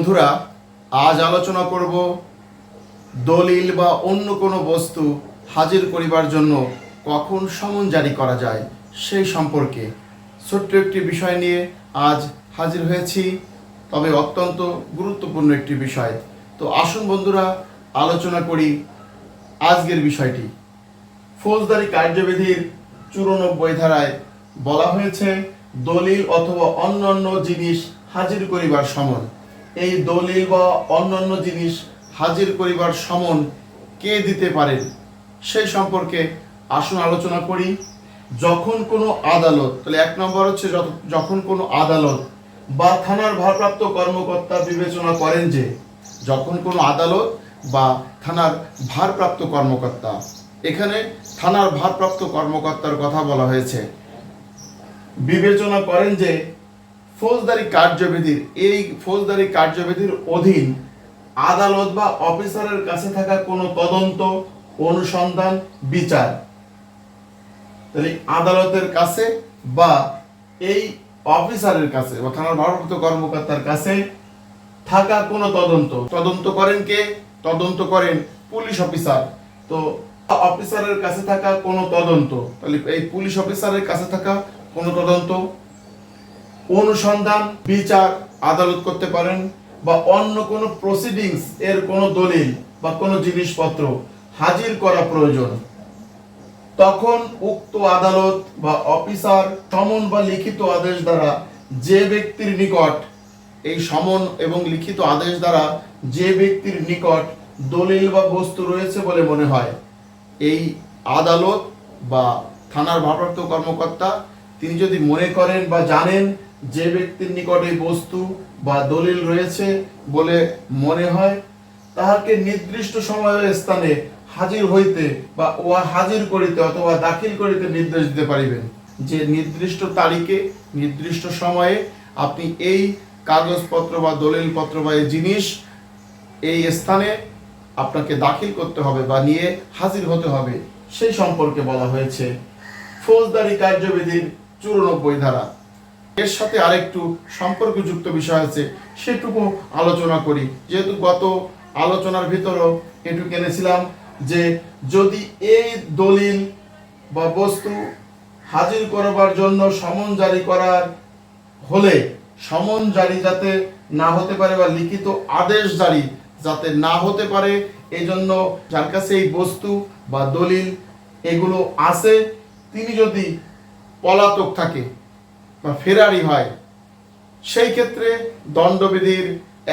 বন্ধুরা, আজ আলোচনা করব দলিল বা অন্য কোনো বস্তু হাজির করিবার জন্য কখন সমন জারি করা যায় সেই সম্পর্কে। ছোট্ট একটি বিষয় নিয়ে আজ হাজির হয়েছি, তবে অত্যন্ত গুরুত্বপূর্ণ একটি বিষয়। তো আসুন বন্ধুরা, আলোচনা করি আজকের বিষয়টি। ফৌজদারি কার্যবিধির চুরানব্বই ধারায় বলা হয়েছে, দলিল অথবা অন্যান্য জিনিস হাজির করিবার সমন। এই দলিল বা অন্যান্য জিনিস হাজির করিবার সমন কে দিতে পারেন সেই সম্পর্কে আসুন আলোচনা করি। যখন কোনো আদালত, তাহলে এক নম্বর হচ্ছে যখন কোনো আদালত বা থানার ভারপ্রাপ্ত কর্মকর্তা বিবেচনা করেন যে, যখন কোনো আদালত বা থানার ভারপ্রাপ্ত কর্মকর্তা, এখানে থানার ভারপ্রাপ্ত কর্মকর্তার কথা বলা হয়েছে, বিবেচনা করেন যে ফৌজদারি কার্যবিধির, এই ফৌজদারি কার্যবিধির অধীন আদালত বা অফিসারের কাছে থাকা কোনো তদন্ত, অনুসন্ধান, বিচার তাহলে আদালতের কাছে বা এই অফিসারের কাছে বা থানার ভারপ্রাপ্ত কর্মকর্তার কাছে থাকা কোনো তদন্ত। তদন্ত করেন কে? তদন্ত করেন পুলিশ অফিসার। তো অফিসারের কাছে থাকা কোনো তদন্ত, তাহলে এই পুলিশ অফিসারের কাছে থাকা কোনো তদন্ত অনুসন্ধান, বিচার, আদালত করতে পারেন বা অন্য কোনো প্রসিডিংস এর কোনো দলিল বা কোনো জিনিসপত্র হাজির করা প্রয়োজন। তখন উক্ত আদালত বা অফিসার সমন বা লিখিত আদেশ দ্বারা যে ব্যক্তির নিকট, এই সমন এবং লিখিত আদেশ দ্বারা যে ব্যক্তির নিকট দলিল বা বস্তু রয়েছে বলে মনে হয়, এই আদালত বা থানার ভারপ্রাপ্ত কর্মকর্তা, তিনি যদি মনে করেন বা জানেন যে ব্যক্তির নিকট এই বস্তু বা দলিল রয়েছে বলে মনে হয়, তাহাকে নির্দিষ্ট সময় ও স্থানে হাজির হইতে বা উহা হাজির করিতে অথবা দাখিল করিতে নির্দেশ দিতে পারিবেন। যে নির্দিষ্ট তারিখে, নির্দিষ্ট সময়ে আপনি এই কাগজপত্র বা দলিলপত্র বা এই জিনিস এই স্থানে আপনাকে দাখিল করতে হবে বা নিয়ে হাজির হতে হবে। সেই সম্পর্কে বলা হয়েছে, ফৌজদারি কার্যবিধির চুরানব্বই ধারা। এর সাথে আরেকটু সম্পর্কযুক্ত বিষয় আছে, সেটুকু আলোচনা করি। যেহেতু গত আলোচনার ভিতরও একটু এনেছিলাম যে যদি এই দলিল বা বস্তু হাজির করবার জন্য সমন জারি করার হলে, সমন জারি যাতে না হতে পারে বা লিখিত আদেশ জারি যাতে না হতে পারে এই জন্য যার কাছে এই বস্তু বা দলিল এগুলো আছে, তিনি যদি পলাতক থাকে বা ফেরারি হয়, সেই ক্ষেত্রে দণ্ডবিধির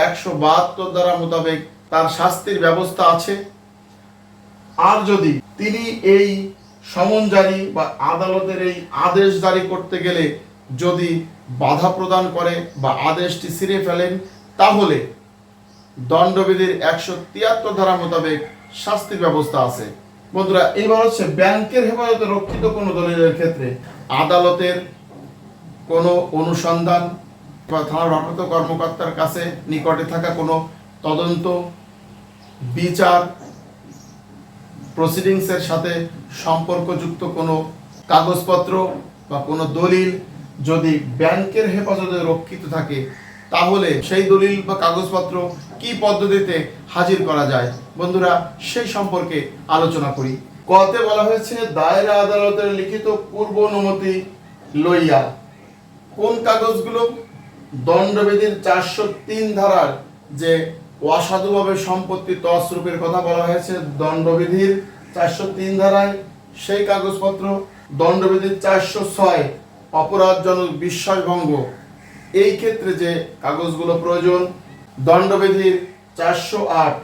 একশো বাহাত্তর দ্বারা মোতাবেক তার শাস্তির ব্যবস্থা আছে। আর যদি তিনি এই সমন জারি বা আদালতের এই আদেশ জারি করতে গেলে যদি বাধা প্রদান করে বা আদেশটি ছিঁড়ে ফেলেন, তাহলে দণ্ডবিধির একশো তিয়াত্তর ধারা মোতাবেক শাস্তির ব্যবস্থা আছে। বন্ধুরা, এবার হচ্ছে ব্যাংকের হেফাজতে রক্ষিত কোনো দলিলের ক্ষেত্রে আদালতের কোনো অনুসন্ধান বা থানার ভারপ্রাপ্ত কর্মকর্তার কাছে নিকটে থাকা কোনো তদন্ত, বিচার প্রসিডিংসের সাথে সম্পর্কযুক্ত কোনো কাগজপত্র বা কোনো দলিল যদি ব্যাংকের হেফাজতে রক্ষিত থাকে, তাহলে সেই দলিল বা কাগজপত্র কি পদ্ধতিতে হাজির করা যায়? বন্ধুরা, সেই সম্পর্কে আলোচনা করি। কতে বলা হয়েছে দায়রা আদালতের লিখিত পূর্ব অনুমতি লইয়া কোন কাগজগুলো দণ্ডবিধির চারশো তিন ধারার যে অসাধুভাবে সম্পত্তি তসরূপের কথা বলা হয়েছে, দণ্ডবিধির চারশো তিন ধারায় সেই কাগজপত্র, দণ্ডবিধির চারশো ছয়, অপরাধজনক বিশ্বাসভঙ্গ এই ক্ষেত্রে যে কাগজগুলো প্রয়োজন, দণ্ডবিধির চারশো আট,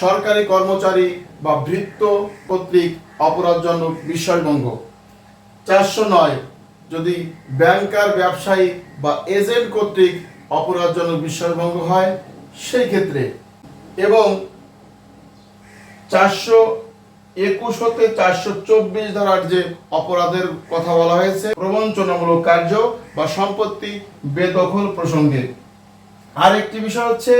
সরকারি কর্মচারী বা ভৃত্য কর্তৃক অপরাধজনক বিশ্বাসভঙ্গ চারশো নয় যদি ব্যাংকার, ব্যবসায়ী বা এজেন্ট কর্তৃক অপরাধজনক বিশ্বাসভঙ্গ হয়, সেই ক্ষেত্রে এবং চারশো একুশ হতে চারশো চব্বিশ ধারার যে অপরাধের কথা বলা হয়েছে, প্রবঞ্চনামূলক কার্য বা সম্পত্তি বেদখল প্রসঙ্গে। আর একটি বিষয় হচ্ছে,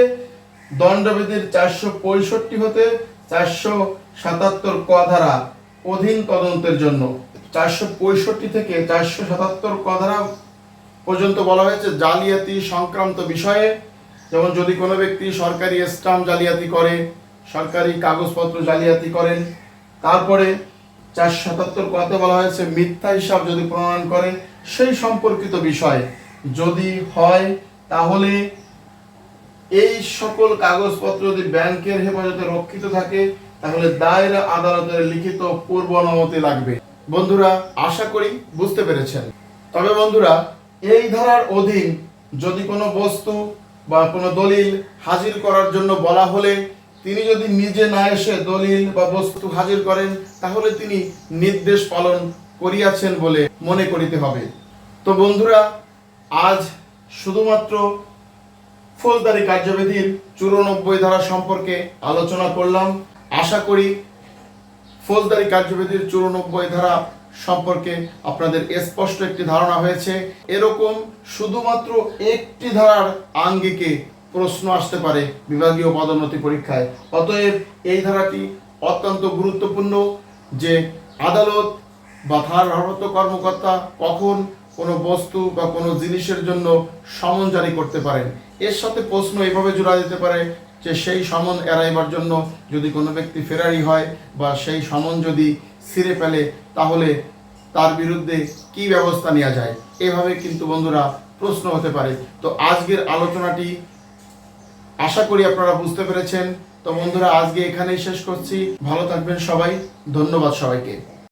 দণ্ডবিধির চারশো পঁয়ষট্টি হতে চারশো সাতাত্তর ক ধারা অধীন তদন্তের জন্য। চারশো পঁয়ষট্টি থেকে চারশো সাতাত্তর ক ধারা পর্যন্ত বলা হয়েছে জালিয়াতি সংক্রান্ত বিষয়ে। যেমন যদি কোনো ব্যক্তি সরকারি স্টাম্প জালিয়াতি করে, সরকারি কাগজপত্র জালিয়াতি করেন, তারপরে চার সাতাত্তর কথা বলা হয়েছে মিথ্যা হিসাব যদি প্রণয়ন করেন, সেই সম্পর্কিত বিষয় যদি হয়, তাহলে এই সকল কাগজপত্র যদি ব্যাংকের হেফাজতে রক্ষিত থাকে, তাহলে দায়রা আদালতের লিখিত পূর্ব অনুমতি লাগবে। বন্ধুরা, আশা করি বুঝতে পেরেছেন। তবে বন্ধুরা, এই ধারার অধীন যদি কোনো বস্তু বা কোনো দলিল হাজির করার জন্য বলা হলে, তিনি যদি নিজে না এসে দলিল বা বস্তু হাজির করেন, তাহলে তিনি নির্দেশ পালন করিয়াছেন বলে মনে করিতে হবে। তো বন্ধুরা, আজ শুধুমাত্র ফৌজদারি কার্যবিধির চুরানব্বই ধারা সম্পর্কে আলোচনা করলাম। আশা করি ফৌজদারি কার্যবিধির চুরানব্বই ধারা সম্পর্কে আপনাদের স্পষ্ট একটি ধারণা হয়েছে। এরকম শুধুমাত্র একটি ধারার আঙ্গিকে প্রশ্ন আসতে পারে বিভাগীয় পদোন্নতি পরীক্ষায়। অতএব এই ধারাটি অত্যন্ত গুরুত্বপূর্ণ যে আদালত বা ভারপ্রাপ্ত কর্মকর্তা কখন কোনো বস্তু বা কোনো জিনিসের জন্য সমন জারি করতে পারেন। এর সাথে প্রশ্ন এভাবে জোড়া দিতে পারে যে সেই সমন এড়াইবার জন্য যদি কোনো ব্যক্তি ফেরারি হয় বা সেই সমন যদি ছিঁড়ে ফেলে, তাহলে তার বিরুদ্ধে কি ব্যবস্থা নেওয়া যায়? এভাবে কিন্তু বন্ধুরা প্রশ্ন হতে পারে। তো আজকের আলোচনাটি আশা করি আপনারা বুঝতে পেরেছেন। তো বন্ধুরা, আজকে এখানেই শেষ করছি। ভালো থাকবেন সবাই। ধন্যবাদ সবাইকে।